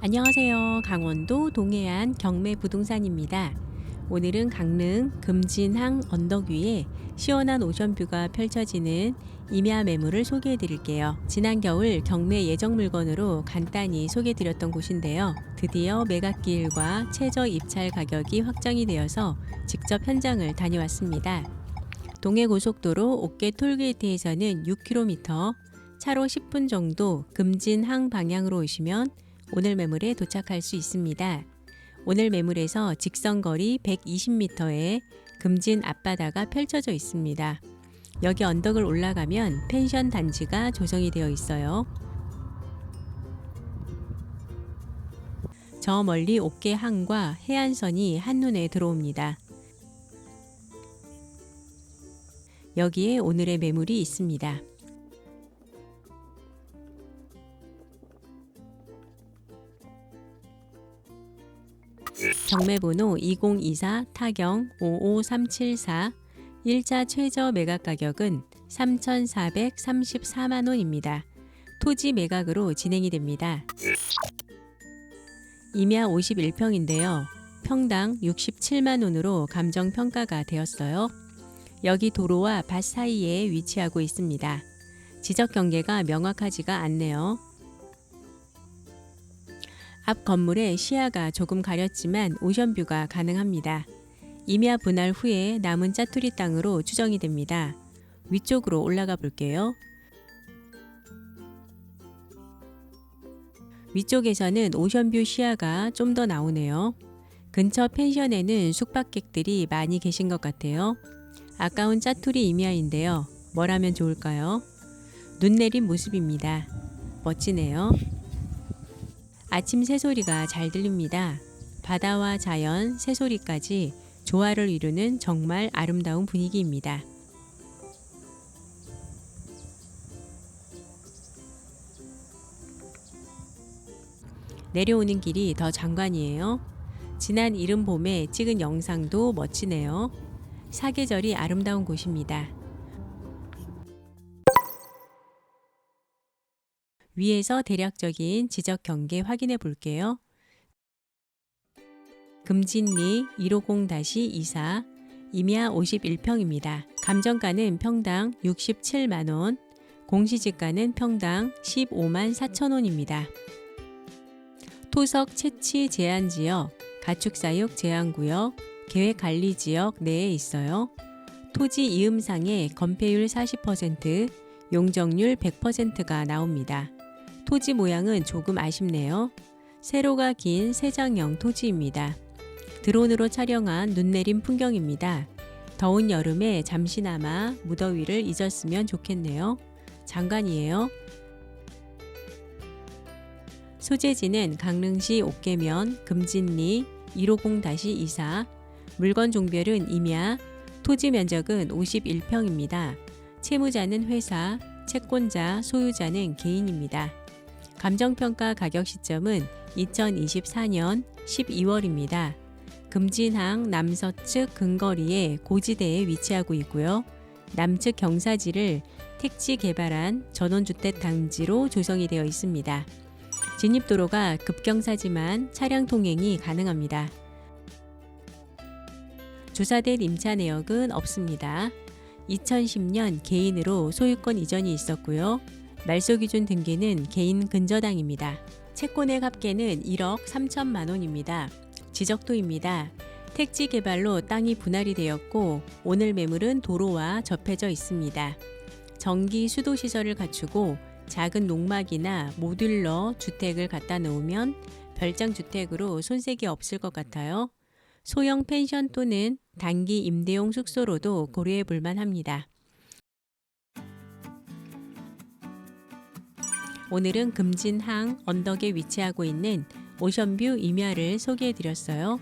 안녕하세요. 강원도 동해안 경매 부동산입니다. 오늘은 강릉 금진항 언덕 위에 시원한 오션뷰가 펼쳐지는 임야 매물을 소개해 드릴게요. 지난 겨울 경매 예정 물건으로 간단히 소개해 드렸던 곳인데요. 드디어 매각기일과 최저 입찰 가격이 확정이 되어서 직접 현장을 다녀왔습니다. 동해고속도로 옥계 톨게이트에서는 6km, 차로 10분 정도 금진항 방향으로 오시면 오늘 매물에 도착할 수 있습니다. 오늘 매물에서 직선거리 120m에 금진 앞바다가 펼쳐져 있습니다. 여기 언덕을 올라가면 펜션 단지가 조성이 되어 있어요. 저 멀리 옥계항과 해안선이 한눈에 들어옵니다. 여기에 오늘의 매물이 있습니다. 경매번호 2024 타경 55374 1차 최저 매각 가격은 3,434만 원입니다. 토지 매각으로 진행이 됩니다. 임야 51평인데요. 평당 67만 원으로 감정 평가가 되었어요. 여기 도로와 밭 사이에 위치하고 있습니다. 지적 경계가 명확하지가 않네요. 앞 건물의 시야가 조금 가렸지만 오션뷰가 가능합니다. 임야 분할 후에 남은 짜투리 땅으로 추정이 됩니다. 위쪽으로 올라가 볼게요. 위쪽에서는 오션뷰 시야가 좀 더 나오네요. 근처 펜션에는 숙박객들이 많이 계신 것 같아요. 아까운 짜투리 임야인데요. 뭘 하면 좋을까요? 눈 내린 모습입니다. 멋지네요. 아침 새소리가 잘 들립니다. 바다와 자연, 새소리까지 조화를 이루는 정말 아름다운 분위기입니다. 내려오는 길이 더 장관이에요. 지난 이른 봄에 찍은 영상도 멋지네요. 사계절이 아름다운 곳입니다. 위에서 대략적인 지적 경계 확인해 볼게요. 금진리 150-24 임야 51평입니다. 감정가는 평당 67만 원, 공시지가는 평당 15만 4천 원입니다. 토석 채취 제한 지역, 가축사육 제한 구역, 계획 관리 지역 내에 있어요. 토지 이음상의 건폐율 40%, 용적률 100%가 나옵니다. 토지 모양은 조금 아쉽네요. 세로가 긴 세장형 토지입니다. 드론으로 촬영한 눈 내린 풍경입니다. 더운 여름에 잠시나마 무더위를 잊었으면 좋겠네요. 장관이에요. 소재지는 강릉시 옥계면 금진리 150-24 물건 종별은 임야 토지 면적은 51평입니다. 채무자는 회사, 채권자, 소유자는 개인입니다. 감정평가 가격 시점은 2024년 12월입니다. 금진항 남서측 근거리에 고지대에 위치하고 있고요. 남측 경사지를 택지 개발한 전원주택 단지로 조성이 되어 있습니다. 진입도로가 급경사지만 차량 통행이 가능합니다. 조사된 임차 내역은 없습니다. 2010년 개인으로 소유권 이전이 있었고요. 말소 기준 등기는 개인 근저당입니다. 채권의 합계는 1억 3천만 원입니다. 지적도입니다. 택지 개발로 땅이 분할이 되었고 오늘 매물은 도로와 접해져 있습니다. 전기 수도 시설을 갖추고 작은 농막이나 모듈러 주택을 갖다 놓으면 별장 주택으로 손색이 없을 것 같아요. 소형 펜션 또는 단기 임대용 숙소로도 고려해 볼 만 합니다. 오늘은 금진항 언덕에 위치하고 있는 오션뷰 임야를 소개해 드렸어요.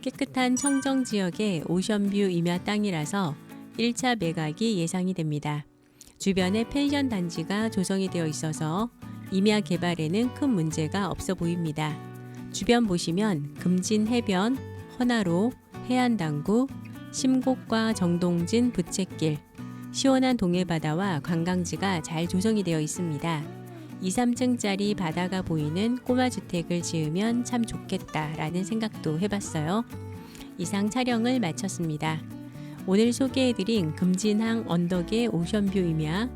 깨끗한 청정 지역의 오션뷰 임야 땅이라서 1차 매각이 예상이 됩니다. 주변에 펜션 단지가 조성이 되어 있어서 임야 개발에는 큰 문제가 없어 보입니다. 주변 보시면 금진 해변, 헌화로, 해안당구, 심곡과 정동진 부채길, 시원한 동해바다와 관광지가 잘 조성이 되어 있습니다. 2, 3층짜리 바다가 보이는 꼬마 주택을 지으면 참 좋겠다라는 생각도 해봤어요. 이상 촬영을 마쳤습니다. 오늘 소개해드린 금진항 언덕의 오션뷰이며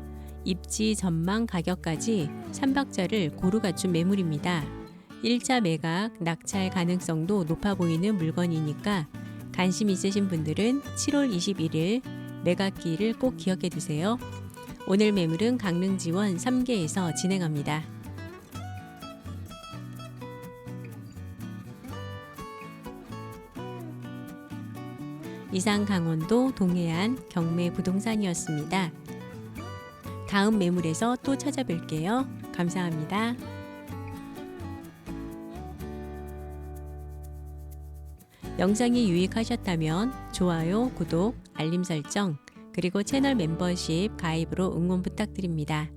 입지 전망 가격까지 3박자를 고루 갖춘 매물입니다. 1차 매각, 낙찰 가능성도 높아 보이는 물건이니까 관심 있으신 분들은 7월 21일 매각기를 꼭 기억해 두세요. 오늘 매물은 강릉 지원 3개에서 진행합니다. 이상 강원도 동해안 경매 부동산이었습니다. 다음 매물에서 또 찾아뵐게요. 감사합니다. 영상이 유익하셨다면 좋아요, 구독, 알림 설정, 그리고 채널 멤버십 가입으로 응원 부탁드립니다.